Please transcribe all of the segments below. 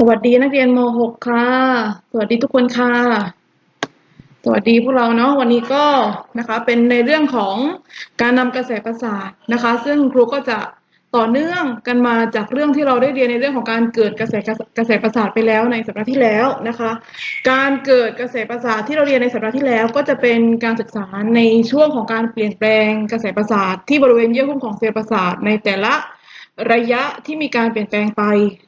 สวัสดีนักเรียนม .6 ค่ะ สวัสดีทุกคนค่ะ สวัสดีพวกเราเนาะวันนี้ก็นะคะเป็นในเรื่องของการนำกระแสประสาทนะคะ ซึ่งครูก็จะต่อเนื่องกันมาจากเรื่องที่เราได้เรียนในเรื่องของการเกิดกระแสกระแสประสาทไปแล้วในสัปดาห์ที่แล้วนะคะ การเกิดกระแสประสาทที่เราเรียนในสัปดาห์ที่แล้ว ก็จะเป็นการศึกษาในช่วงของการเปลี่ยนแปลงกระแสประสาทที่บริเวณเยื่อหุ้มของเซลล์ประสาทในแต่ละ ระยะที่มีการเปลี่ยนแปลงไป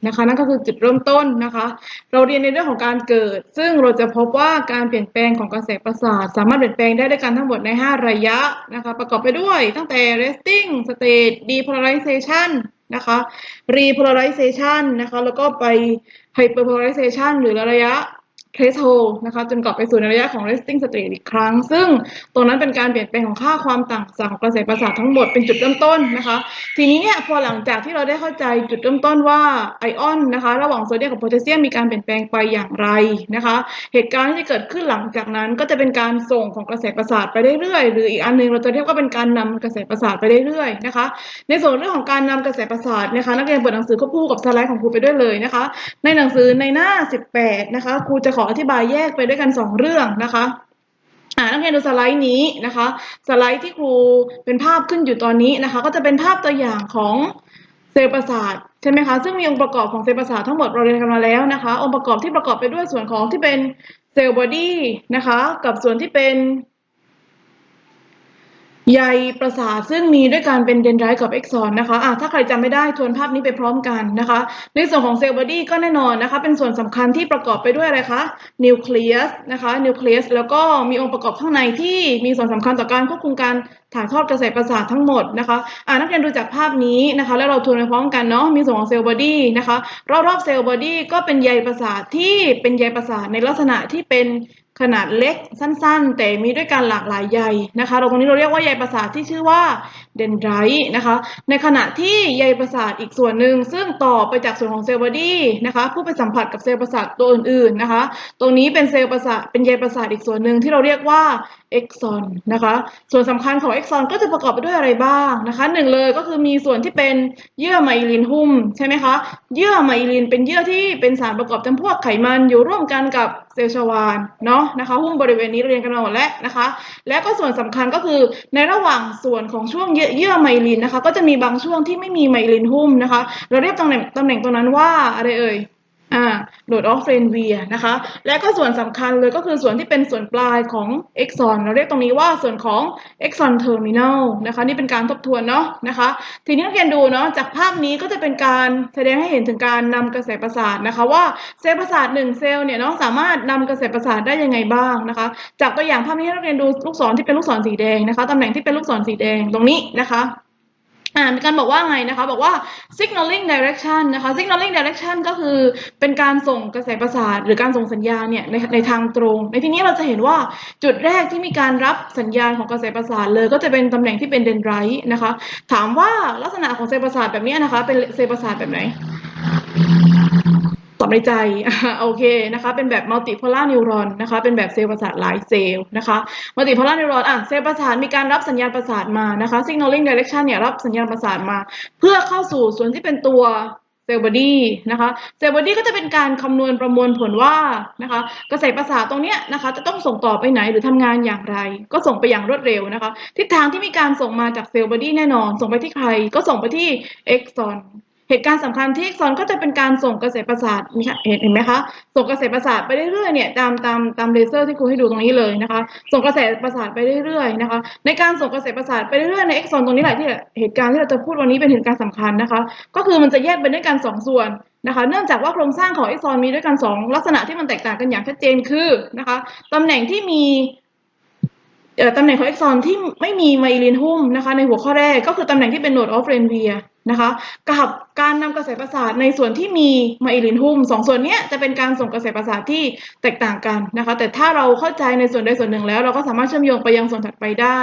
นะคะนั่นก็คือจุดเริ่มต้นนะคะ เราเรียนในเรื่องของการเกิด ซึ่งเราจะพบว่าการเปลี่ยนแปลงของกระแสประสาท สามารถเปลี่ยนแปลงได้ด้วยกันทั้งหมดใน 5 ระยะนะคะประกอบไปด้วยตั้งแต่ resting state depolarization นะคะ repolarization นะคะแล้วก็ไป hyperpolarization หรือระยะ threshold นะคะจนกลับไปสู่ในระยะของ resting state อีกครั้ง ซึ่งตรงนั้นเป็นการเปลี่ยนแปลงของค่าความต่างจากของกระแสประสาททั้งหมดเป็นจุดเริ่มต้นนะคะ ทีนี้เนี่ยพอหลังจากที่เราได้เข้าใจจุดเริ่มต้นว่าไอออนนะคะระหว่างโซเดียมกับโพแทสเซียมมีการเปลี่ยนแปลงไปอย่างไรนะคะ เหตุการณ์ที่จะเกิดขึ้นหลังจากนั้นก็จะเป็นการส่งของกระแสประสาทไปเรื่อยๆหรืออีกอันหนึงเราจะเรียกว่าเป็นการนำกระแสประสาทไปเรื่อยๆนะคะ ในส่วนเรื่องของการนำกระแสประสาทนะคะนักเรียนเปิดหนังสือควบคู่กับสไลด์ของครูไปด้วยเลยนะคะ ในหนังสือในหน้า 18 นะคะครูจะขออธิบายแยกไปด้วยกัน 2 เรื่องนะคะอ่านักเรียนดูสไลด์นี้นะคะ สไลด์ที่ครูเป็นภาพขึ้นอยู่ตอนนี้นะคะ ก็จะเป็นภาพตัวอย่างของเซลล์ประสาทใช่ไหมคะซึ่งมีองค์ประกอบของเซลล์ประสาททั้งหมดเราเรียนกันมาแล้วนะคะ องค์ประกอบที่ประกอบไปด้วยส่วนของที่เป็นเซลล์บอดี้นะคะ กับส่วนที่เป็น ใยประสาทซึ่งมีด้วยการเป็นเดนไดรต์กับเอ็กซอนนะคะะถ้าใครจำไม่ได้ทวนภาพนี้ไปพร้อมกันนะคะ ในส่วนของเซลล์บอดี้ก็แน่นอนนะคะ เป็นส่วนสำคัญที่ประกอบไปด้วยอะไรคะนิวเคลียสนะคะนิวเคลียสแล้วก็มีองค์ประกอบข้างในที่มีส่วนสำคัญต่อการควบคุมการถ่ายทอดกระแสประสาททั้งหมดนะคะอ่านักเรียนดูจากภาพนี้นะคะ แล้วเราทวนไปพร้อมกันเนาะ มีส่วนของเซลล์บอดี้นะคะ รอบๆเซลล์บอดี้ก็เป็นใยประสาทที่เป็นใยประสาทในลักษณะที่เป็นขนาดเล็กสั้น ๆ แต่มีด้วยกันหลากหลายใยนะคะตรงนี้เราเรียกว่าใยประสาทที่ชื่อว่าเดนไดรต์นะคะ ในขณะที่ใยประสาทอีกส่วนหนึ่ง ซึ่งต่อไปจากส่วนของเซลล์บอดี้นะคะผู้ไปสัมผัสกับเซลล์ประสาทตัวอื่นๆนะคะ ตรงนี้เป็นเซลล์ประสาทเป็นใยประสาทอีกส่วนหนึ่งที่เราเรียกว่าเอ็กซอนนะคะ ส่วนสำคัญของเอ็กซอนก็จะประกอบไปด้วยอะไรบ้างนะคะหนึ่งเลยก็คือมีส่วนที่เป็นเยื่อไมลินหุ้มใช่ไหมคะ เยื่อไมลินเป็นเยื่อที่เป็นสารประกอบจำพวกไขมันอยู่ร่วมกันกับเซลล์ชวานเนาะนะคะหุ้มบริเวณนี้เรียนกันมาหมดแล้วนะคะ และก็ส่วนสำคัญก็คือในระหว่างส่วนของช่วงเยเยื่อไมลินนะคะ ก็จะมีบางช่วงที่ไม่มีไมลินหุ้มนะคะ เราเรียกตำแหน่งตำแหน่งตรงนั้นว่าอะไรเอ่ย อ่าโหลดออฟเรนเวียนะคะ และก็ส่วนสำคัญเลยก็คือส่วนที่เป็นส่วนปลายของเอ็กซอนเราเรียกตรงนี้ว่าส่วนของเอ็กซอนเทอร์มิน l นะคะ นี่เป็นการทบทวนเนาะนะคะ ทีนี้นักเรียนดูเนาะจากภาพนี้ก็จะเป็นการแสดงให้เห็นถึงการนำกระแสประสาทนะคะว่าเซลล์ประสาทหนึ่งเซลล์เนี่ยเนาะสามารถนำกระแสประสาทได้ยังไงบ้างนะคะ จากตัวอย่างภาพนี้ให้นักเรียนดูลูกศรที่เป็นลูกศรสีแดงนะคะตำแหน่งที่เป็นลูกศรสีแดงตรงนี้นะคะ อ่ามีการบอกว่าไงนะคะ บอกว่า signaling direction นะคะ signaling direction ก็คือเป็นการส่งกระแสประสาทหรือการส่งสัญญาณเนี่ยในในทางตรง ในที่นี้เราจะเห็นว่าจุดแรกที่มีการรับสัญญาณของกระแสประสาทเลย ก็จะเป็นตำแหน่งที่เป็นเดนไรต์นะคะ ถามว่าลักษณะของเซลล์ประสาทแบบนี้นะคะ เป็นเซลล์ประสาทแบบไหน ในใจโอเคนะคะเป็นแบบมัลติโพลาร์นิวรอนนะคะเป็นแบบเซลล์ประสาทหลายเซลล์นะคะมัลติโพลาร์นิวรอนอะเซลล์ประสาทมีการรับสัญญาณประสาทมานะคะ signaling direction เนี่ยรับสัญญาณประสาทมา เพื่อเข้าสู่ส่วนที่เป็นตัวเซลล์บอดี้นะคะเซลล์บอดี้ก็จะเป็นการคำนวณประมวลผลว่านะคะกระแสประสาทตรงเนี้ยนะคะจะต้องส่งต่อไปไหนหรือทำงานอย่างไร ก็ส่งไปอย่างรวดเร็วนะคะ ทิศทางที่มีการส่งมาจากเซลล์บอดี้แน่นอน ส่งไปที่ใครก็ส่งไปที่เอ็กซอน เหตุการณ์สำคัญที่เอ็กซอนก็จะเป็นการส่งกระแสประสาทเห็นเห็นไหมคะ ส่งกระแสประสาทไปเรื่อยๆเนี่ยตามตามตามเลเซอร์ที่ครูให้ดูตรงนี้เลยนะคะ ส่งกระแสประสาทไปเรื่อยๆนะคะ ในการส่งกระแสประสาทไปเรื่อยๆในเอ็กซอนตรงนี้แหละที่เหตุการณ์ที่เราจะพูดวันนี้เป็นเหตุการณ์สำคัญนะคะ ก็คือมันจะแยกเป็นด้วยกันสองส่วนนะคะ เนื่องจากว่าโครงสร้างของเอ็กซอนมีด้วยกันสองลักษณะที่มันแตกต่างกันอย่างชัดเจนคือนะคะตำแหน่งที่มีตำแหน่งของเอ็กซอนที่ไม่มีไมลินหุ้มนะคะในหัวข้อแรกก็คือตำแหน่งที่เป็นโนดออฟเรนเวีย นะคะกับการนำกระแสประสาทในส่วนที่มีไมลินหุ้มสองส่วนนี้จะเป็นการส่งกระแสประสาทที่แตกต่างกันนะคะ แต่ถ้าเราเข้าใจในส่วนใดส่วนหนึ่งแล้ว เราก็สามารถเชื่อมโยงไปยังส่วนถัดไปได้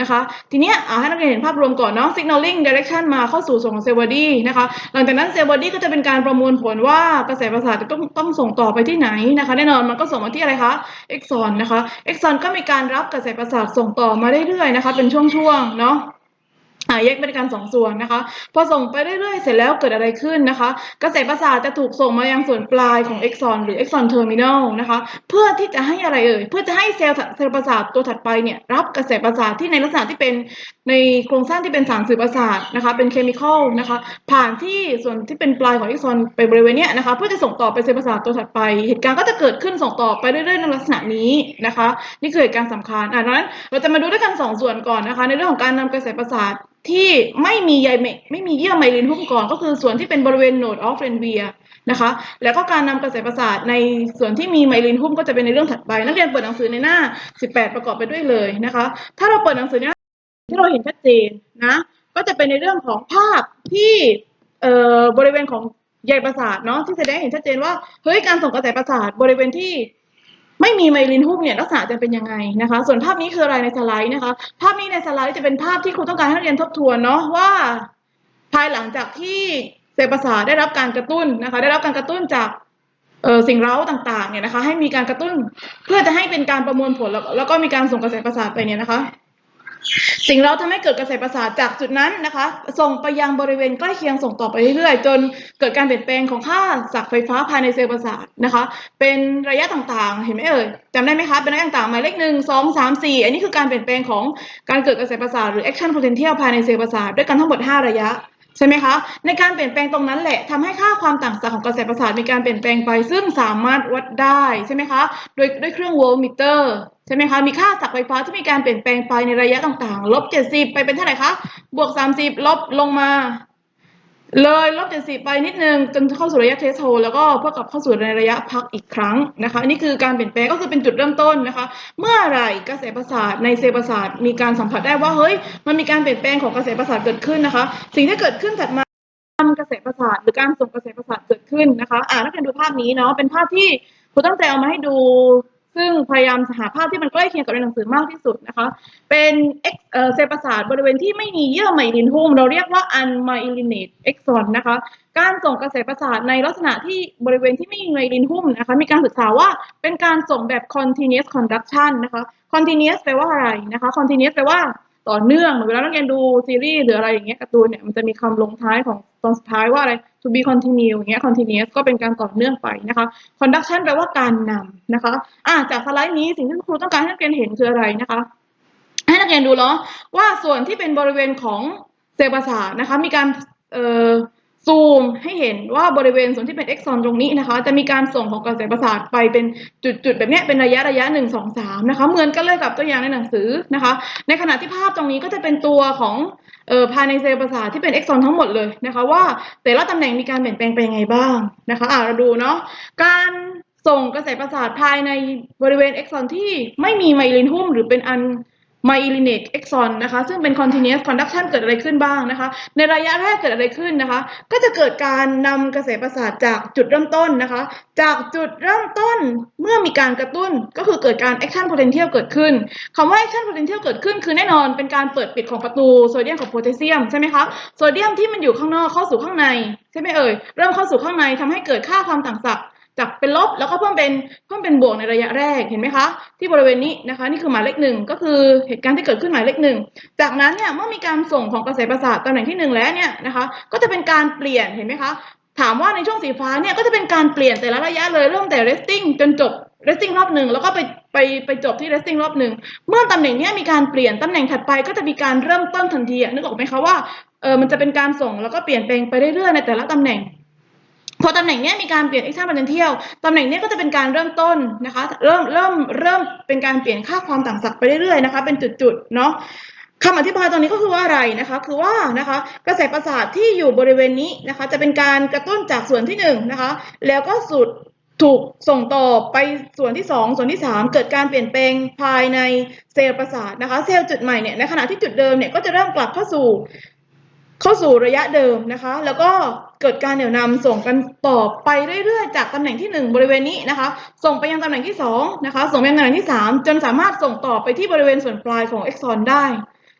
นะคะ ทีนี้ยอ่าให้นักเรียนเห็นภาพรวมก่อนเนาะ signaling direction มาเข้าสู่ส่วนของเซลล์บอดี้นะคะ หลังจากนั้นเซลล์บอดี้ก็จะเป็นการประมวลผลว่ากระแสประสาทจะต้องต้องส่งต่อไปที่ไหนนะคะ แน่นอนมันก็ส่งมาที่อะไรคะเอ็กซอนนะคะเอ็กซอนก็มีการรับกระแสประสาทส่งต่อมาเรื่อยๆนะคะ เป็นช่วงๆเนาะ แยกเป็นการสองส่วนนะคะ พอส่งไปเรื่อยๆ เสร็จแล้วเกิดอะไรขึ้นนะคะ กระแสประสาทจะถูกส่งมายังส่วนปลายของเอ็กซอนหรือเอ็กซอนเทอร์มินอลนะคะ เพื่อที่จะให้อะไรเอ่ย เพื่อจะให้เซลล์เซลล์ประสาทตัวถัดไปเนี่ยรับกระแสประสาทที่ในลักษณะที่เป็นในโครงสร้างที่เป็นสารสื่อประสาทนะคะ เป็นเคมีคอลนะคะ ผ่านที่ส่วนที่เป็นปลายของเอ็กซอนไปบริเวณเนี้ยนะคะ เพื่อจะส่งต่อไปเซลล์ประสาทตัวถัดไป เหตุการณ์ก็จะเกิดขึ้นส่งต่อไปเรื่อยๆในลักษณะนี้นะคะ นี่คือเหตุการณ์สำคัญอะดังนั้นเราจะมาดูด้วยกันสองส่วนก่อนนะคะ ในเรื่องของการนำกระแสประสาท ที่ไม่มีใยเมไม่มีเยื่อไมลินหุ้มก่อน ก็คือส่วนที่เป็นบริเวณโนดออฟเรนเวียนะคะ แล้วก็การนำกระแสประสาทในส่วนที่มีไมลินหุ้มก็จะเป็นในเรื่องถัดไป นักเรียนเปิดหนังสือในหน้า 18 ประกอบไปด้วยเลยนะคะ ถ้าเราเปิดหนังสือในหน้าที่เราเห็นชัดเจนนะ ก็จะเป็นในเรื่องของภาพที่เอ่อบริเวณของใยประสาทเนาะที่แสดงเห็นชัดเจนว่าเฮ้ยการส่งกระแสประสาทบริเวณที่ ไม่มีไมลินหุ้มเนี่ยลักษณะจะเป็นยังไงนะคะ ส่วนภาพนี้คืออะไรในสไลด์นะคะ ภาพนี้ในสไลด์จะเป็นภาพที่ครูต้องการให้นักเรียนทบทวนเนาะว่า ภายหลังจากที่เซลล์ประสาทได้รับการกระตุ้นนะคะ ได้รับการกระตุ้นจากสิ่งเร้าต่างๆเนี่ยนะคะ ให้มีการกระตุ้นเพื่อจะให้เป็นการประมวลผลแล้วแล้วก็มีการส่งกระแสประสาทไปเนี่ยนะคะ สิ่งเราทำให้เกิดกระแสประสาทจากจุดนั้นนะคะ ส่งไปยังบริเวณใกล้เคียงส่งต่อไปเรื่อยๆ จนเกิดการเปลี่ยนแปลงของค่าสักไฟฟ้าภายในเซลล์ประสาทนะคะ เป็นระยะต่างๆ เห็นไหมเอ่ยจำได้ไหมคะ เป็นระยะต่างๆหมายเลขหนึ่งสองสามสี่อันนี้คือการเปลี่ยนแปลงของการเกิดกระแสประสาทหรือ action potential ภายในเซลล์ประสาทด้วยกันทั้งหมด 5 ระยะใช่ไหมคะ ในการเปลี่ยนแปลงตรงนั้นแหละทำให้ค่าความต่างศักย์ของกระแสประสาทมีการเปลี่ยนแปลงไป ซึ่งสามารถวัดได้ใช่ไหมคะ โดยด้วยเครื่องโวลต์มิเตอร์ ใช่ไหมคะ มีค่าศักย์ไฟฟ้าที่มีการเปลี่ยนแปลงไปในระยะต่างๆ ลบ70ไปเป็นเท่าไหร่คะ บวก30ลบลงมา เลยลบ70ไปนิดนึงจนเข้าสู่ระยะเทสโฮแล้วก็เพื่อกลับเข้าสู่ในระยะพักอีกครั้งนะคะอันนี้คือการเปลี่ยนแปลงก็คือเป็นจุดเริ่มต้นนะคะ เมื่อไหร่กระแสประสาทในเซลล์ประสาทมีการสัมผัสได้ว่าเฮ้ย มันมีการเปลี่ยนแปลงของกระแสประสาทเกิดขึ้นนะคะ สิ่งที่เกิดขึ้นถัดมาทำกระแสประสาทหรือการส่งกระแสประสาทเกิดขึ้นนะคะ อ่านักเรียนดูภาพนี้เนาะ เป็นภาพที่ครูตั้งใจเอามาให้ดู ซึ่งพยายามหาภาพที่มันใกล้เคียงกับในหนังสือมากที่สุดนะคะ เป็นเเซลล์ประสาทบริเวณที่ไม่มีเยื่อไมลินหุ้มเราเรียกว่าอันไมลินเนตเอ็กซอนนะคะ การส่งกระแสประสาทในลักษณะที่บริเวณที่ไม่มีไมลินหุ้มนะคะ มีการศึกษาว่าเป็นการส่งแบบ continuous conduction นะคะ continuous แปลว่าอะไรนะคะ continuous แปลว่า ต่อเนื่องเหมือนเวลานักเรียนดูซีรีส์หรืออะไรอย่างเงี้ยการ์ตูนเนี่ยมันจะมีคำลงท้ายของตอนสุดท้ายว่าอะไร to be continue อย่างเงี้ย continuous ก็เป็นการต่อเนื่องไปนะคะ conduction แปลว่าการนำนะคะอะจากสไลด์นี้สิ่งที่ครูต้องการให้นักเรียนเห็นคืออะไรนะคะ ให้นักเรียนดูเนาะว่าส่วนที่เป็นบริเวณของเซลล์ประสาทนะคะ มีการเอ่อ ซูมให้เห็นว่าบริเวณส่วนที่เป็นเอ็กซอนตรงนี้นะคะ จะมีการส่งของกระแสประสาทไปเป็นจุดๆแบบนี้เป็นระยะระยะหนึ่งสองสามนะคะเหมือนกันเลยกับตัวอย่างในหนังสือนะคะ ในขณะที่ภาพตรงนี้ก็จะเป็นตัวของเอ่อภายในเซลล์ประสาทที่เป็นเอ็กซอนทั้งหมดเลยนะคะ ว่าแต่ละตำแหน่งมีการเปลี่ยนแปลงไปยังไงบ้างนะคะอ่าเราดูเนาะการส่งกระแสประสาทภายในบริเวณเอ็กซอนที่ไม่มีไมลินหุ้มหรือเป็นอัน myelinate axon นนะคะซึ่งเป็น continuous conduction เกิดอะไรขึ้นบ้างนะคะ ในระยะแรกเกิดอะไรขึ้นนะคะ ก็จะเกิดการนำกระแสประสาทจากจุดเริ่มต้นนะคะ จากจุดเริ่มต้นเมื่อมีการกระตุ้นก็คือเกิดการ action potential เกิดขึ้นคำว่า action potential เกิดขึ้นคือแน่นอนเป็นการเปิดปิดของประตูโซเดียมกับโพแทสเซียมใช่ไหมคะโซเดียมที่มันอยู่ข้างนอกเข้าสู่ข้างในใช่ไหมเอ่ยเริ่มเข้าสู่ข้างในทำให้เกิดค่าความต่างศักย์ จากเป็นลบแล้วก็เพิ่มเป็นเพิ่มเป็นบวกในระยะแรกเห็นไหมคะ ที่บริเวณนี้นะคะ นี่คือหมายเลขหนึ่งก็คือเหตุการณ์ที่เกิดขึ้นหมายเลขหนึ่งจากนั้นเนี่ยเมื่อมีการส่งของกระแสประสาทตำแหน่งที่หนึ่งแล้วเนี่ยนะคะ ก็จะเป็นการเปลี่ยนเห็นไหมคะถามว่าในช่วงสีฟ้าเนี่ยก็จะเป็นการเปลี่ยนแต่ละระยะเลยเริ่มแต่ resting จนจบ resting รอบหนึ่งแล้วก็ไปไปไปจบที่ resting รอบหนึ่งเมื่อตำแหน่งนี้มีการเปลี่ยนตำแหน่งถัดไปก็จะมีการเริ่มต้นทันทีนึกออกไหมคะว่าเออมันจะเป็นการส่งแล้วก็เปลี่ยนแปลงไปเรื่อยๆในแต่ละตำแหน่ง พอตำแหน่งนี้มีการเปลี่ยน action potential ตำแหน่งนี้ก็จะเป็นการเริ่มต้นนะคะ เริ่มเริ่มเริ่มเป็นการเปลี่ยนค่าความต่างศักย์ไปเรื่อยๆนะคะ เป็นจุดๆเนาะคำอธิบายตรงนี้ก็คือว่าอะไรนะคะ คือว่านะคะกระแสประสาทที่อยู่บริเวณนี้นะคะ จะเป็นการกระตุ้นจากส่วนที่หนึ่งนะคะ แล้วก็สุดถูกส่งต่อไปส่วนที่สองส่วนที่สามเกิดการเปลี่ยนแปลงภายในเซลล์ประสาทนะคะ เซลล์จุดใหม่เนี่ยในขณะที่จุดเดิมเนี่ยก็จะเริ่มกลับเข้าสู่เข้าสู่ระยะเดิมนะคะ แล้วก็ เกิดการเหนี่ยวนำส่งกันต่อไปเรื่อยๆ จากตำแหน่งที่ 1 บริเวณนี้นะคะ ส่งไปยังตำแหน่งที่2นะคะ ส่งไปยังตำแหน่งที่ 3 จนสามารถส่งต่อไปที่บริเวณส่วนปลายของเอ็กซอนได้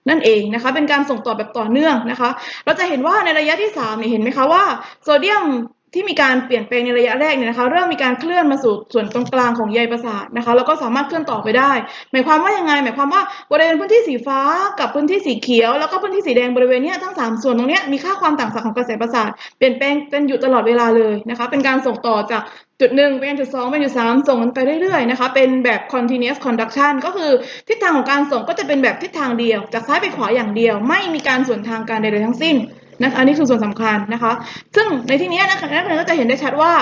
นั่นเองนะคะ เป็นการส่งต่อแบบต่อเนื่องนะคะ เราจะเห็นว่าในระยะที่3เนี่ยเห็นไหมคะว่าโซเดียม ที่มีการเปลี่ยนแปลงในระยะแรกเนี่ยนะคะเริ่มมีการเคลื่อนมาสู่ส่วนตรงกลางของใยประสาทนะคะแล้วก็สามารถเคลื่อนต่อไปได้ หมายความว่ายังไง หมายความว่าบริเวณพื้นที่สีฟ้ากับพื้นที่สีเขียว แล้วก็พื้นที่สีแดงบริเวณนี้ทั้งสามส่วนตรงนี้มีค่าความต่างศักย์ของกระแสประสาทเปลี่ยนแปลงกันอยู่ตลอดเวลาเลยนะคะเป็นการส่งต่อจากจุดหนึ่งไปยังจุดสองไปจุดสามส่งกันไปเรื่อยๆนะคะเป็นแบบ continuous conduction ก็คือทิศทางของการส่งก็จะเป็นแบบทิศทางเดียว จากซ้ายไปขวาอย่างเดียว ไม่มีการส่วนทางกันใดๆทั้งสิ้น นะคะอันนี้คือส่วนสำคัญนะคะ ซึ่งในที่นี้นะคะนักเรียนก็จะเห็นได้ชัดว่า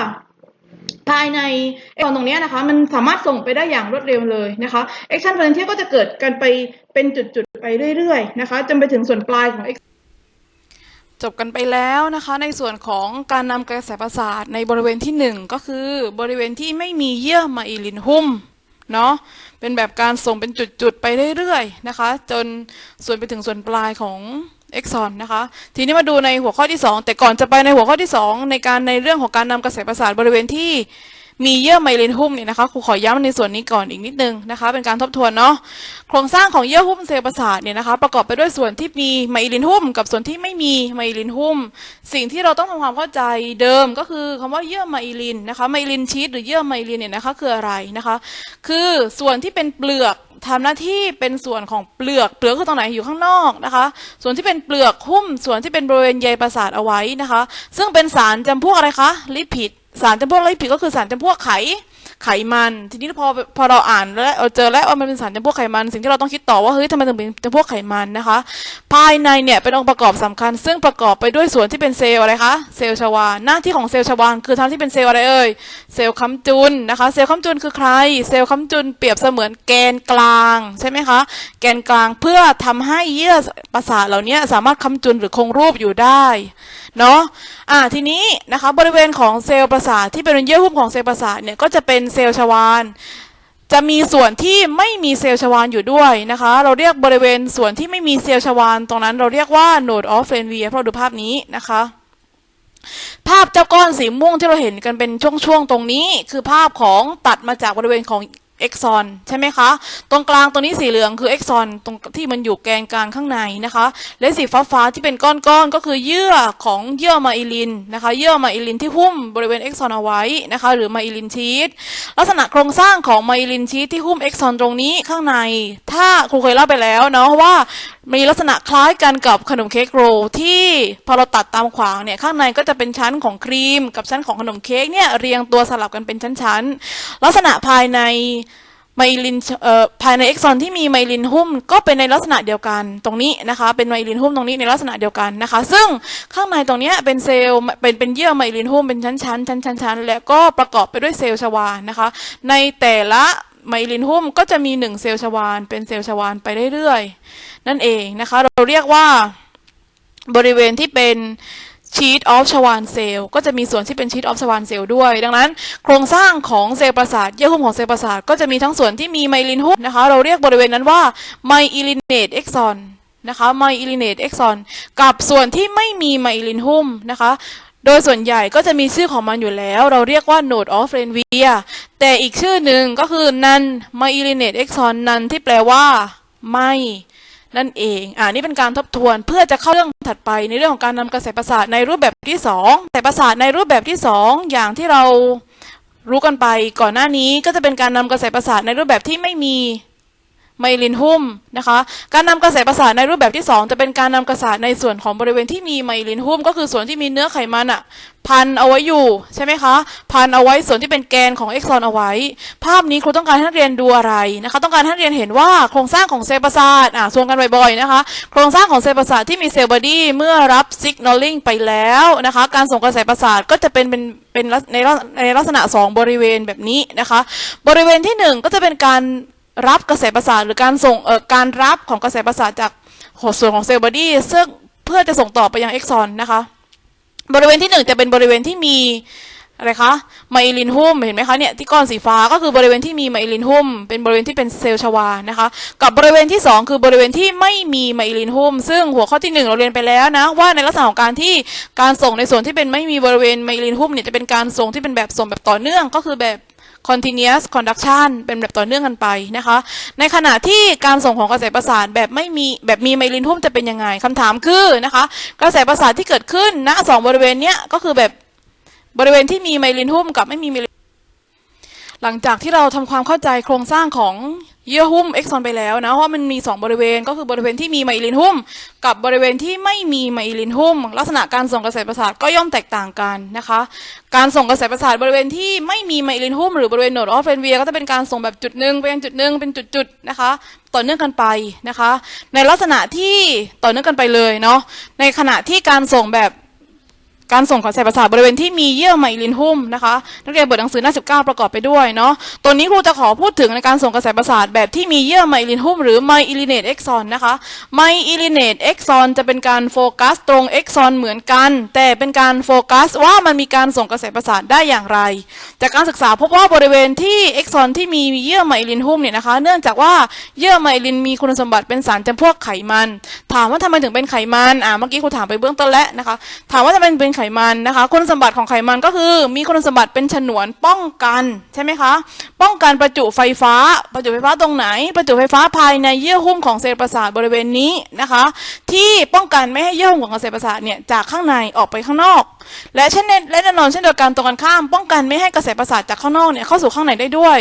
ภายในไอนตรงนี้นะคะ มันสามารถส่งไปได้อย่างรวดเร็วเลยนะคะ action potential ก็จะเกิดกันไปเป็นจุดๆ ไปเรื่อยๆ นะคะจนไปถึงส่วนปลายของ จบกันไปแล้วนะคะ ในส่วนของการนำกระแสประสาทในบริเวณที่หนึ่งก็คือบริเวณที่ไม่มีเยื่อไมลินหุ้มเนาะเป็นแบบการส่งเป็นจุดๆ ไปเรื่อยๆ นะคะ จนส่วนไปถึงส่วนปลายของ เอ็กซอนนะคะ ทีนี้มาดูในหัวข้อที่ 2 แต่ก่อนจะไปในหัวข้อที่ 2 ในการในเรื่องของการนำกระแสประสาทบริเวณที่มีเยื่อไมลินหุ้มเนี่ยนะคะครูขอย้ำในส่วนนี้ก่อนอีกนิดนึงนะคะ เป็นการทบทวนเนาะโครงสร้างของเยื่อหุ้มเซลล์ประสาทเนี่ยนะคะ ประกอบไปด้วยส่วนที่มีไมลินหุ้ม กับส่วนที่ไม่มีไมลินหุ้ม สิ่งที่เราต้องทำความเข้าใจเดิมก็คือคำว่าเยื่อไมลินนะคะไมลินชีทหรือเยื่อไมลินเนี่ยนะคะคืออะไรนะคะ คือส่วนที่เป็นเปลือกทำหน้าที่เป็นส่วนของเปลือกเปลือกคือตรงไหนอยู่ข้างนอกนะคะ ส่วนที่เป็นเปลือกหุ้ม ส่วนที่เป็นบริเวณใยประสาทเอาไว้นะคะ ซึ่งเป็นสารจำพวกอะไรคะลิปิดสารจำพวกลิปิดก็คือสารจำพวกไข ไขมัน ทีนี้พอพอเราอ่านแล้วเราเจอแล้วว่ามันเป็นสารจำพวกไขมัน สิ่งที่เราต้องคิดต่อว่าเฮ้ยทำไมถึงเป็นจำพวกไขมันนะคะ ภายในเนี่ยเป็นองค์ประกอบสำคัญ ซึ่งประกอบไปด้วยส่วนที่เป็นเซลล์อะไรคะเซลล์ชวาลหน้าที่ของเซลล์ชวาลคือทำที่เป็นเซลล์อะไรเอ่ยเซลล์ค้ำจุนนะคะ เซลล์ค้ำจุนคือใคร เซลล์ค้ำจุนเปรียบเสมือนแกนกลางใช่ไหมคะแกนกลางเพื่อทำให้เยื่อประสาทเหล่านี้สามารถค้ำจุนหรือคงรูปอยู่ได้ เนาะอ่าทีนี้นะคะบริเวณของเซลล์ประสาทที่เป็นเยื่อหุ้มของเซลล์ประสาทเนี่ยก็จะเป็นเซลล์ชวาลจะมีส่วนที่ไม่มีเซลล์ชวาลอยู่ด้วยนะคะ เราเรียกบริเวณส่วนที่ไม่มีเซลล์ชวาลตรงนั้นเราเรียกว่า node of Frenvie เพราะดูภาพนี้นะคะ ภาพเจ้าก้อนสีม่วงที่เราเห็นกันเป็นช่วงๆตรงนี้ คือภาพของตัดมาจากบริเวณของ เอ็กซอนใช่ไหมคะ ตรงกลางตรงนี้สีเหลืองคือเอ็กซอนตรงที่มันอยู่แกนกลางข้างในนะคะ และสีฟ้าฟ้าๆที่เป็นก้อนๆก็คือเยื่อของเยื่อไมาอิลินนะคะ เยื่อไมาอิลินที่หุ้มบริเวณเอ็กซอนเอาไว้นะคะ หรือไมาอิลินชีตลักษณะโครงสร้างของไมาอิลินชีตที่หุ้มเอ็กซอนตรงนี้ข้างใน ถ้าครูเคยเล่าไปแล้วเนาะว่า มีลักษณะคล้ายกันกับขนมเค้กโรลที่พอเราตัดตามขวางเนี่ยข้างในก็จะเป็นชั้นของครีม กับชั้นของขนมเค้กเนี่ยเรียงตัวสลับกันเป็นชั้นๆ ลักษณะภายในไมลินเอ่อภายในเอ็กซอนที่มีไมลินหุ้มก็เป็นในลักษณะเดียวกันตรงนี้นะคะ เป็นไมลินหุ้มตรงนี้ในลักษณะเดียวกันนะคะ ซึ่งข้างในตรงเนี้ยเป็นเซลล์เป็นเป็นเยื่อไมลินหุ้มเป็นชั้นๆชั้นๆชั้นๆและก็ประกอบไปด้วยเซลล์ชวานะคะ ในแต่ละ ไมลินหุ้มก็จะมีหนึ่งเซลล์ชวาลเป็นเซลล์ชวาลไปเรื่อยๆ นั่นเองนะคะ เราเรียกว่าบริเวณที่เป็นชีตออฟชวานเซลล์ก็จะมีส่วนที่เป็นชีตออฟชวานเซลล์ด้วย ดังนั้น โครงสร้างของเซลล์ประสาทเยื่อหุ้มของเซลล์ประสาทก็จะมีทั้งส่วนที่มีไมลินหุ้มนะคะ เราเรียกบริเวณนั้นว่าไมอิลิเนตเอ็กซอนนะคะไมอิลิเนตเอ็กซอนกับส่วนที่ไม่มีไมลินหุ้มนะคะ โดยส่วนใหญ่ก็จะมีชื่อของมันอยู่แล้ว เราเรียกว่า node of Renvia แต่อีกชื่อหนึ่งก็คือ non myelinate exon non ที่แปลว่า ไม่นั่นเอง อ่านี่เป็นการทบทวนเพื่อจะเข้าเรื่องถัดไปในเรื่องของการนำกระแสประสาทในรูปแบบที่สองกระแสประสาทในรูปแบบที่สองอย่างที่เรารู้กันไปก่อนหน้านี้ก็จะเป็นการนำกระแสประสาทในรูปแบบที่ไม่มี ไมลินหุ้มนะคะ การนำกระแสประสาทในรูปแบบที่ 2 จะเป็นการนำกระแสในส่วนของบริเวณที่มีไมลินหุ้ม ก็คือส่วนที่มีเนื้อไขมันอะพันเอาไว้อยู่ใช่ไหมคะ พันเอาไว้ส่วนที่เป็นแกนของเอ็กซอนเอาไว้ ภาพนี้ครูต้องการให้นักเรียนดูอะไรนะคะ ต้องการให้นักเรียนเห็นว่าโครงสร้างของเซลล์ประสาทอะส่วนกันบ่อยๆนะคะ โครงสร้างของเซลล์ประสาทที่มีเซลล์บอดี้เมื่อรับซิกนอลลิงไปแล้วนะคะ การส่งกระแสประสาทก็จะเป็นเป็นเป็นในในลักษณะ 2 บริเวณแบบนี้นะคะ บริเวณที่ 1 ก็จะเป็นการ รับกระแสประสาทหรือการส่งเอ่อการรับของกระแสประสาทจากส่วนของเซลล์บอดี้ซึ่งเพื่อจะส่งต่อไปยังเอ็กซอนนะคะ บริเวณที่หนึ่งจะเป็นบริเวณที่มีอะไรคะไมลินหุ้มเห็นไหมคะเนี่ยที่ก้อนสีฟ้าก็คือบริเวณที่มีไมลินหุ้ม เป็นบริเวณที่เป็นเซลล์ชวานะคะ กับบริเวณที่สองคือบริเวณที่ไม่มีไมลินหุ้ม ซึ่งหัวข้อที่หนึ่งเราเรียนไปแล้วนะว่าในลักษณะของการที่การส่งในส่วนที่เป็นไม่มีบริเวณไมลินหุ้มเนี่ยจะเป็นการส่งที่เป็นแบบส่งแบบต่อเนื่องก็คือแบบ continuous conduction เป็นแบบต่อเนื่องกันไปนะคะ ในขณะที่การส่งของกระแสประสาทแบบไม่มีแบบมีไมลินหุ้มจะเป็นยังไงคำถามคือนะคะ กระแสประสาทที่เกิดขึ้นณสองบริเวณเนี้ยก็คือแบบบริเวณที่มีไมลินหุ้มกับไม่มีไมลินหลังจากที่เราทำความเข้าใจโครงสร้างของ เยื่อหุ้มเอ็กซอนไปแล้วนะว่าะมันมี 2 บริเวณก็คือบริเวณที่มีไมลินหุ้ม กับบริเวณที่ไม่มีไมลินหุ้ม ลักษณะการส่งกระแสประสาทก็ย่อมแตกต่างกันนะคะ การส่งกระแสประสาทบริเวณที่ไม่มีไมลินหุ้มหรือบริเวณโนดออฟเฟนเวียก็จะเป็นการส่งแบบจุดหนึ่งไปยังจุดหนึ่งเป็นจุดๆนะคะต่อเนื่องกันไปนะคะ ในลักษณะที่ต่อเนื่องกันไปเลยเนาะในขณะที่การส่งแบบ การส่งกระแสประสาทบริเวณที่มีเยื่อไมลินหุ้มนะคะนักเรียนเปิดหนังสือหน้า 19 ประกอบไปด้วยเนาะตัวนี้ครูจะขอพูดถึงในการส่งกระแสประสาทแบบที่มีเยื่อไมลินหุ้มหรือไมอิลิเนตเอ็กซอนนะคะไมอิลิเนตเอ็กซอนจะเป็นการโฟกัสตรงเอ็กซอนเหมือนกัน แต่เป็นการโฟกัสว่ามันมีการส่งกระแสประสาทได้อย่างไร จากการศึกษาพบว่าบริเวณที่เอ็กซอนที่มีเยื่อไมลินหุ้มเนี่ยนะคะ เนื่องจากว่าเยื่อไมลินมีคุณสมบัติเป็นสารจำพวกไขมัน ถามว่าทำไมถึงเป็นไขมันอ่าเมื่อกี้ครูถามไปเบื้องต้นแล้วนะคะถามว่าทำไมเป็นไขมันนะคะ คุณสมบัติของไขมันก็คือ มีคุณสมบัติเป็นฉนวนป้องกันใช่ไหมคะ ป้องกันประจุไฟฟ้า ประจุไฟฟ้าตรงไหน ประจุไฟฟ้าภายในเยื่อหุ้มของเซลล์ประสาทบริเวณนี้นะคะ ที่ป้องกันไม่ให้เยื่อหุ้มของเซลล์ประสาทเนี่ยจากข้างในออกไปข้างนอก และเช่นและแน่นอนเช่นเดียวกันตรงกันข้าม ป้องกันไม่ให้กระแสประสาทจากข้างนอกเนี่ยเข้าสู่ข้างในได้ด้วย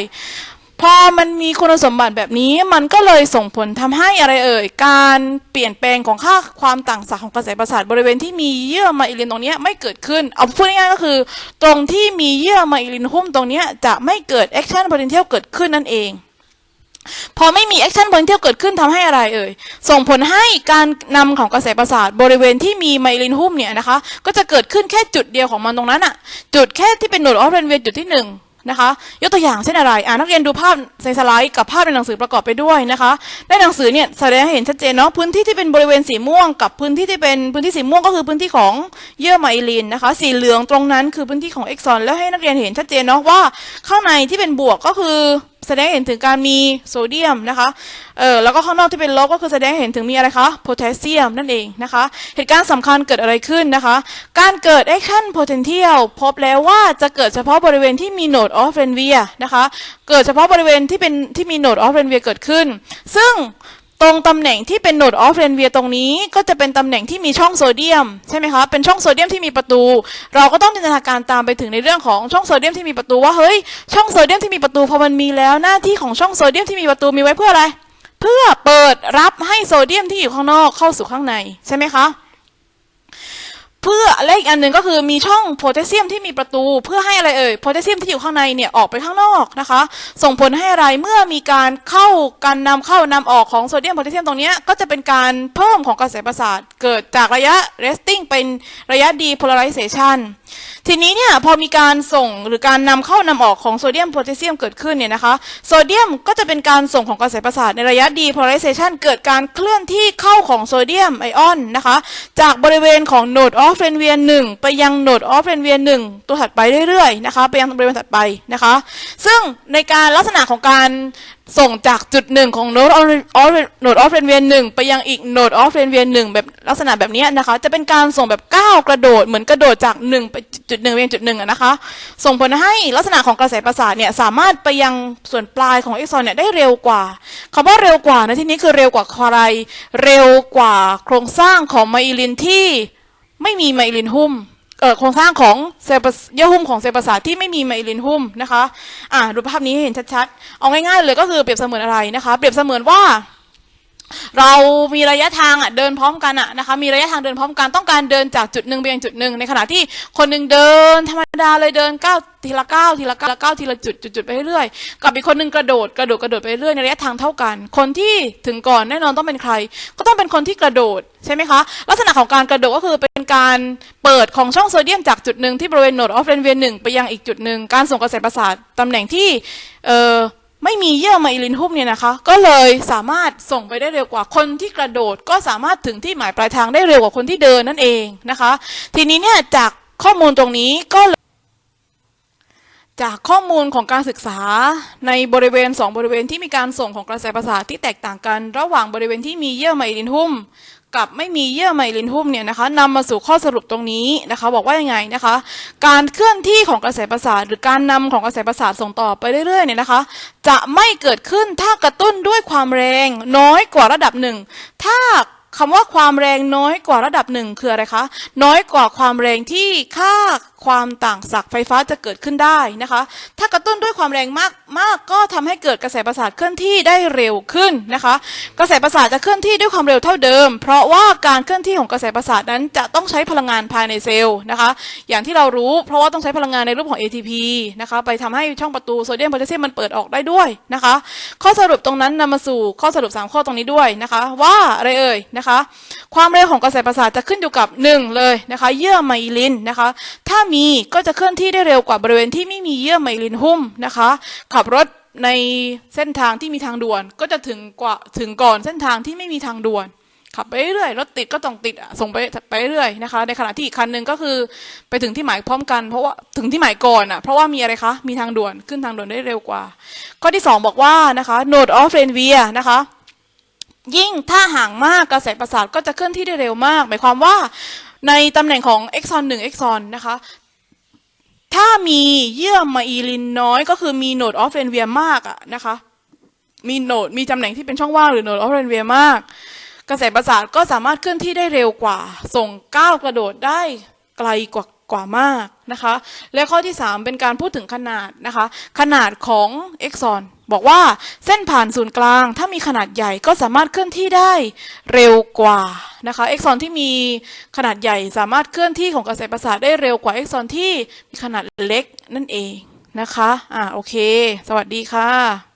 พอมันมีคุณสมบัติแบบนี้มันก็เลยส่งผลทำให้อะไรเอ่ย การเปลี่ยนแปลงของค่าความต่างศักย์ของกระแสประสาทบริเวณที่มีเยื่อไมลินตรงนี้ไม่เกิดขึ้น เอาพูดง่ายๆก็คือ ตรงที่มีเยื่อไมลินหุ้มตรงนี้จะไม่เกิดแอคชั่น potential เกิดขึ้นนั่นเอง พอไม่มีแอคชั่น potential เกิดขึ้นทำให้อะไรเอ่ย ส่งผลให้การนำของกระแสประสาทบริเวณที่มีไมลินหุ้มเนี่ยนะคะ ก็จะเกิดขึ้นแค่จุดเดียวของมันตรงนั้นอะจุดแค่ที่เป็นโนดออฟเรนเวียจุดที่ห นะคะ ยกตัวอย่างเช่นอะไรอ่านักเรียนดูภาพในสไลด์กับภาพในหนังสือประกอบไปด้วยนะคะ ในหนังสือเนี่ยแสดงให้เห็นชัดเจนเนาะพื้นที่ที่เป็นบริเวณสีม่วง กับพื้นที่ที่เป็นพื้นที่สีม่วงก็คือพื้นที่ของเยื่อไมลินนะคะ สีเหลืองตรงนั้นคือพื้นที่ของเอ็กซอนแล้วให้นักเรียนเห็นชัดเจนเนาะว่าข้างในที่เป็นบวกก็คือ แสดงเห็นถึงการมีโซเดียมนะคะ เออแล้วก็ข้างนอกที่เป็นลบก็คือแสดงเห็นถึงมีอะไรคะโพแทสเซียมนั่นเองนะคะ เหตุการณ์สำคัญเกิดอะไรขึ้นนะคะ การเกิด action potential พบแล้วว่าจะเกิดเฉพาะบริเวณที่มีโนดออฟเรนเวียนะคะ เกิดเฉพาะบริเวณที่เป็นที่มีโนดออฟเรนเวียเกิดขึ้น ซึ่ง ตรงตำแหน่งที่เป็นโหนดออฟเรนเวียตรงนี้ก็จะเป็นตำแหน่งที่มีช่องโซเดียมใช่ไหมคะเป็นช่องโซเดียมที่มีประตู เราก็ต้องจินตนาการตามไปถึงในเรื่องของช่องโซเดียมที่มีประตูว่าเฮ้ยช่องโซเดียมที่มีประตูพอมันมีแล้วหน้าที่ของช่องโซเดียมที่มีประตูมีไว้เพื่ออะไร เพื่อเปิดรับให้โซเดียมที่อยู่ข้างนอกเข้าสู่ข้างในใช่ไหมคะ เพื่อและอีกอันหนึ่งก็คือมีช่องโพแทสเซียมที่มีประตูเพื่อให้อะไรเอ่ยโพแทสเซียมที่อยู่ข้างในเนี่ยออกไปข้างนอกนะคะ ส่งผลให้อะไรเมื่อมีการเข้าการนำเข้านำออกของโซเดียมโพแทสเซียมตรงนี้ก็จะเป็นการเพิ่มของกระแสประสาทเกิดจากระยะ resting เป็นระยะ depolarization ทีนี้เนี่ยพอมีการส่งหรือการนำเข้านำออกของโซเดียมโพแทสเซียมเกิดขึ้นเนี่ยนะคะโซเดียมก็จะเป็นการส่งของกระแสประสาทในระยะ depolarization เกิดการเคลื่อนที่เข้าของโซเดียมไอออนนะคะจากบริเวณของ node of Renvier 1ไปยัง node of Renvier 1ตัวถัดไปเรื่อยๆนะคะไปยังบริเวณถัดไปนะคะ ซึ่งในการลักษณะของการ ส่งจากจุดหนึ่งของ node of node of Renvier 1ไปยังอีก node of Renvier 1แบบลักษณะแบบนี้นะคะ จะเป็นการส่งแบบก้าวกระโดดเหมือนกระโดดจาก1ไปจุดหนึ่งไปยังจุดหนึ่งนะคะ ส่งผลให้ลักษณะของกระแสประสาทเนี่ยสามารถไปยังส่วนปลายของเอ็กซอนเนี่ยได้เร็วกว่าคำว่าเร็วกว่าในที่นี้คือเร็วกว่าอะไรเร็วกว่าโครงสร้างของไมลินที่ไม่มีไมลินหุ้ม โครงสร้างของเซลล์ประเยื่อหุ้มของเซลล์ประสาทที่ไม่มีไมลินหุ้มนะคะอ่าดูภาพนี้ให้เห็นชัดๆ เอาง่ายๆเลยก็คือเปรียบเสมือนอะไรนะคะ เปรียบเสมือนว่า เรามีระยะทางอะเดินพร้อมกันอะนะคะมีระยะทางเดินพร้อมกันต้องการเดินจากจุดหนึ่งไปยังจุดหนึ่งในขณะที่คนหนึ่งเดินธรรมดาเลยเดินก้าวทีละก้าวทีละก้าวทีละก้าวทีละจุดจุดจุดไปเรื่อยๆกับอีกคนหนึ่งกระโดดกระโดดกระโดดไปเรื่อยในระยะทางเท่ากัน คนที่ถึงก่อนแน่นอนต้องเป็นใคร ก็ต้องเป็นคนที่กระโดดใช่ไหมคะลักษณะของการกระโดดก็คือเป็นการเปิดของช่องโซเดียมจากจุดหนึ่งที่บริเวณโนดออฟเรนเวียนหนึ่งไปยังอีกจุดหนึ่งการส่งกระแสประสาทตำแหน่งที่เอ่อ ไม่มีเยื่อไมลินหุ้มเนี่ยนะคะ ก็เลยสามารถส่งไปได้เร็วกว่าคนที่กระโดด ก็สามารถถึงที่หมายปลายทางได้เร็วกว่าคนที่เดินนั่นเองนะคะ ทีนี้เนี่ยจากข้อมูลตรงนี้ก็จากข้อมูลของการศึกษาในบริเวณ 2 บริเวณที่มีการส่งของกระแสประสาทที่แตกต่างกัน ระหว่างบริเวณที่มีเยื่อไมลินหุ้ม กับไม่มีเยื่อไมลินหุ้มเนี่ยนะคะนำมาสู่ข้อสรุปตรงนี้นะคะ บอกว่ายังไงนะคะ การเคลื่อนที่ของกระแสประสาทหรือการนำของกระแสประสาทส่งต่อไปเรื่อยๆเนี่ยนะคะ จะไม่เกิดขึ้นถ้ากระตุ้นด้วยความแรง น้อยกว่าระดับหนึ่งถ้าคำว่าความแรงน้อยกว่าระดับหนึ่งคืออะไรคะ น้อยกว่าความแรงที่ค่า ความต่างศักย์ไฟฟ้าจะเกิดขึ้นได้นะคะ ถ้ากระตุ้นด้วยความแรงมากมากก็ทำให้เกิดกระแสประสาทเคลื่อนที่ได้เร็วขึ้นนะคะ กระแสประสาทจะเคลื่อนที่ด้วยความเร็วเท่าเดิม เพราะว่าการเคลื่อนที่ของกระแสประสาทนั้นจะต้องใช้พลังงานภายในเซลล์นะคะ อย่างที่เรารู้เพราะว่าต้องใช้พลังงานในรูปของ ATP นะคะไปทำให้ช่องประตูโซเดียมโพแทสเซียมมันเปิดออกได้ด้วยนะคะ ข้อสรุปตรงนั้นนำมาสู่ข้อสรุป 3 ข้อตรงนี้ด้วยนะคะ ว่าอะไรเอ่ยนะคะ ความเร็วของกระแสประสาทจะขึ้นอยู่กับ 1 เลยนะคะ เยื่อไมลินนะคะ ถ้ามีก็จะเคลื่อนที่ได้เร็วกว่าบริเวณที่ไม่มีเยื่อไมลินหุ้มนะคะ ขับรถในเส้นทางที่มีทางด่วน ก็จะถึงกว่าถึงก่อนเส้นทางที่ไม่มีทางด่วน ขับไปเรื่อยรถติดก็ต้องติดส่งไปไปเรื่อยนะคะ ในขณะที่อีกคันหนึ่งก็คือไปถึงที่หมายพร้อมกัน เพราะว่าถึงที่หมายก่อนอะเพราะว่ามีอะไรคะมีทางด่วนขึ้นทางด่วนได้เร็วกว่า ข้อที่ 2 บอกว่านะคะ node of Renvier นะคะยิ่งถ้าห่างมากกระแสประสาทก็จะเคลื่อนที่ได้เร็วมาก หมายความว่าในตำแหน่งของ exon 1 exon นะคะ ถ้ามีเยื่อมาอีลินน้อย ก็คือมีโนดออฟเรนเวียมากอะนะคะ มีโหนดมีตำแหน่งที่เป็นช่องว่างหรือโนดออฟเรนเวียมาก กระแสประสาทก็สามารถเคลื่อนที่ได้เร็วกว่า ส่งก้าวกระโดดได้ไกลกว่า กว่ามากนะคะ และข้อที่ 3 เป็นการพูดถึงขนาดนะคะ ขนาดของเอ็กซอนบอกว่าเส้นผ่านศูนย์กลาง ถ้ามีขนาดใหญ่ก็สามารถเคลื่อนที่ได้เร็วกว่านะคะเอ็กซอนที่มีขนาดใหญ่สามารถเคลื่อนที่ของกระแสประสาทได้เร็วกว่าเอ็กซอนที่มีขนาดเล็กนั่นเองนะคะ อ่าโอเค สวัสดีค่ะ